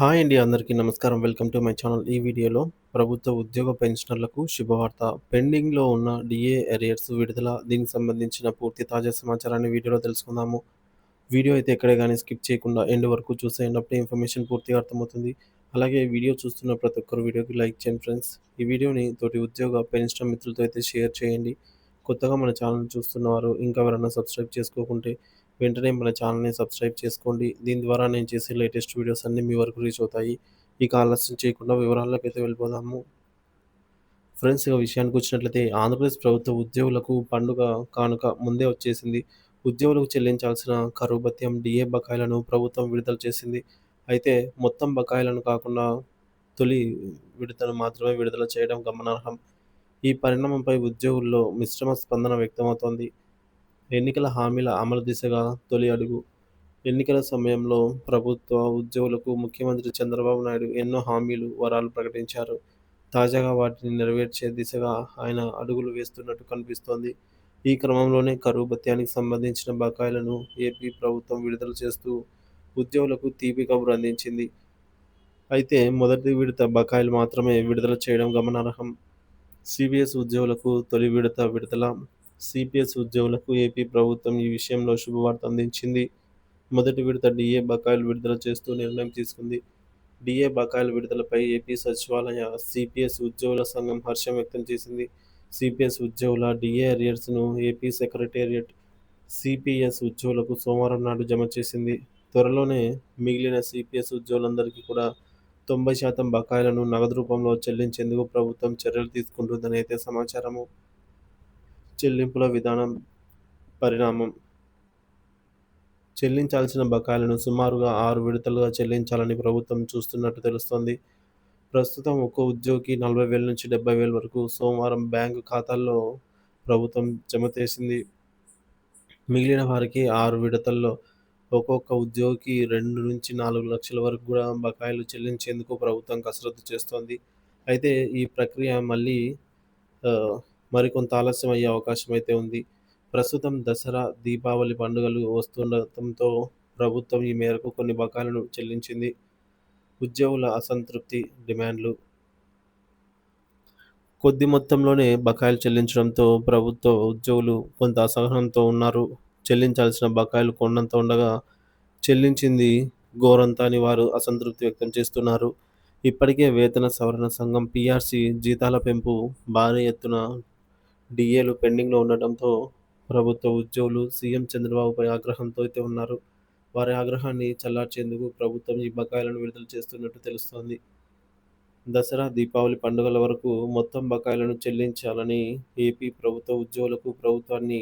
Hi అండి అందరికీ నమస్కారం. Welcome to my channel. ఈ వీడియోలో ప్రభుత్వ ఉద్యోగ పెన్షనర్లకు శుభవార్త. పెండింగ్లో ఉన్న డిఏ ఎరియర్స్ విడుదల దీనికి సంబంధించిన పూర్తి తాజా సమాచారాన్ని వీడియోలో తెలుసుకుందాము. వీడియో అయితే ఎక్కడే కానీ స్కిప్ చేయకుండా ఎండ్ వరకు చూసేయండి అప్పుడే ఇన్ఫర్మేషన్ పూర్తిగా అర్థమవుతుంది. అలాగే వీడియో చూస్తున్న ప్రతి ఒక్కరు వీడియోకి లైక్ చేయండి ఫ్రెండ్స్. ఈ వీడియోని తోటి ఉద్యోగ పెన్షన్ మిత్రులతో అయితే షేర్ చేయండి. కొత్తగా మన ఛానల్ చూస్తున్నవారు ఇంకా ఎవరైనా సబ్స్క్రైబ్ చేసుకోకుంటే వెంటనే మన ఛానల్ని సబ్స్క్రైబ్ చేసుకోండి. దీని ద్వారా నేను చేసే లేటెస్ట్ వీడియోస్ అన్నీ మీ వరకు రీచ్ అవుతాయి. ఇక ఆలస్యం చేయకుండా వివరాల్లోకి అయితే వెళ్ళిపోదాము. ఫ్రెండ్స్ ఇక విషయానికి వచ్చినట్లయితే ఆంధ్రప్రదేశ్ ప్రభుత్వ ఉద్యోగులకు పండుగ కానుక ముందే వచ్చేసింది. ఉద్యోగులకు చెల్లించాల్సిన కరువు భత్యం డిఏ బకాయిలను ప్రభుత్వం విడుదల చేసింది. అయితే మొత్తం బకాయిలను కాకుండా తొలి విడుదల మాత్రమే విడుదల చేయడం గమనార్హం. ఈ పరిణామంపై ఉద్యోగుల్లో మిశ్రమ స్పందన వ్యక్తమవుతోంది. ఎన్నికల హామీల అమలు దిశగా తొలి అడుగు. ఎన్నికల సమయంలో ప్రభుత్వ ఉద్యోగులకు ముఖ్యమంత్రి చంద్రబాబు నాయుడు ఎన్నో హామీలు వరాలు ప్రకటించారు. తాజాగా వాటిని నెరవేర్చే దిశగా ఆయన అడుగులు వేస్తున్నట్టు కనిపిస్తోంది. ఈ క్రమంలోనే కరువు భత్యానికి సంబంధించిన బకాయిలను ఏపీ ప్రభుత్వం విడుదల చేస్తూ ఉద్యోగులకు తీపి కబురు అందించింది. అయితే మొదటి విడత బకాయిలు మాత్రమే విడుదల చేయడం గమనార్హం. సిబిఎస్ ఉద్యోగులకు తొలి విడత విడుదల సిపిఎస్ ఉద్యోగులకు ఏపీ ప్రభుత్వం ఈ విషయంలో శుభవార్త అందించింది. మొదటి విడత డిఏ బకాయిలు విడుదల చేస్తూ నిర్ణయం తీసుకుంది. డిఏ బకాయిల విడుదలపై ఏపీ సచివాలయ సిపిఎస్ ఉద్యోగుల సంఘం హర్షం వ్యక్తం చేసింది. సిపిఎస్ ఉద్యోగుల డిఏ అరియర్స్ను ఏపీ సెక్రటేరియట్ సిపిఎస్ ఉద్యోగులకు సోమవారం నాడు జమ చేసింది. త్వరలోనే మిగిలిన సిపిఎస్ ఉద్యోగులందరికీ కూడా తొంభై శాతం బకాయిలను నగదు రూపంలో చెల్లించేందుకు ప్రభుత్వం చర్యలు తీసుకుంటుందని అయితే సమాచారము. చెల్లింపుల విధానం పరిణామం. చెల్లించాల్సిన బకాయిలను సుమారుగా ఆరు విడతలుగా చెల్లించాలని ప్రభుత్వం చూస్తున్నట్టు తెలుస్తోంది. ప్రస్తుతం ఒక్కో ఉద్యోగికి నలభై వేల నుంచి డెబ్బై వేల వరకు సోమవారం బ్యాంకు ఖాతాల్లో ప్రభుత్వం జమ చేసింది. మిగిలిన వారికి ఆరు విడతల్లో ఒక్కొక్క ఉద్యోగికి రెండు నుంచి నాలుగు లక్షల వరకు కూడా బకాయిలు చెల్లించేందుకు ప్రభుత్వం కసరత్తు చేస్తోంది. అయితే ఈ ప్రక్రియ మళ్ళీ మరికొంత ఆలస్యం అయ్యే అవకాశం అయితే ఉంది. ప్రస్తుతం దసరా దీపావళి పండుగలు వస్తుండటంతో ప్రభుత్వం ఈ మేరకు కొన్ని బకాయిలను చెల్లించింది. ఉద్యోగుల అసంతృప్తి డిమాండ్లు. కొద్ది మొత్తంలోనే బకాయిలు చెల్లించడంతో ప్రభుత్వ ఉద్యోగులు కొంత అసహనంతో ఉన్నారు. చెల్లించాల్సిన బకాయిలు కొండంత ఉండగా చెల్లించింది ఘోరంతా అని వారు అసంతృప్తి వ్యక్తం చేస్తున్నారు. ఇప్పటికే వేతన సవరణ సంఘం పీఆర్సీ జీతాల పెంపు భారీ ఎత్తున డిఏలు పెండింగ్లో ఉండటంతో ప్రభుత్వ ఉద్యోగులు సీఎం చంద్రబాబుపై ఆగ్రహంతో అయితే ఉన్నారు. వారి ఆగ్రహాన్ని చల్లార్చేందుకు ప్రభుత్వం ఈ బకాయిలను విడుదల చేస్తున్నట్టు తెలుస్తోంది. దసరా దీపావళి పండుగల వరకు మొత్తం బకాయిలను చెల్లించాలని ఏపీ ప్రభుత్వ ఉద్యోగులకు ప్రభుత్వాన్ని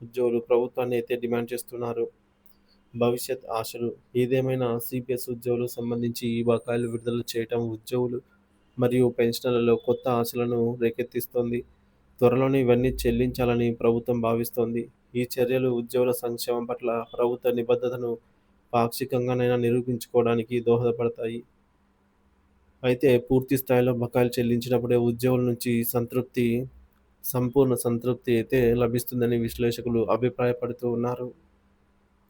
ఉద్యోగులు ప్రభుత్వాన్ని అయితే డిమాండ్ చేస్తున్నారు. భవిష్యత్ ఆశలు ఏదేమైనా సిపిఎస్ ఉద్యోగులకు సంబంధించి ఈ బకాయిలు విడుదల చేయటం ఉద్యోగులు మరియు పెన్షనర్లలో కొత్త ఆశలను రేకెత్తిస్తోంది. త్వరలోనే ఇవన్నీ చెల్లించాలని ప్రభుత్వం భావిస్తోంది. ఈ చర్యలు ఉద్యోగుల సంక్షేమం పట్ల ప్రభుత్వ నిబద్ధతను పాక్షికంగానైనా నిరూపించుకోవడానికి దోహదపడతాయి. అయితే పూర్తి స్థాయిలో బకాయిలు చెల్లించినప్పుడే ఉద్యోగుల నుంచి సంతృప్తి సంపూర్ణ సంతృప్తి అయితే లభిస్తుందని విశ్లేషకులు అభిప్రాయపడుతూ ఉన్నారు.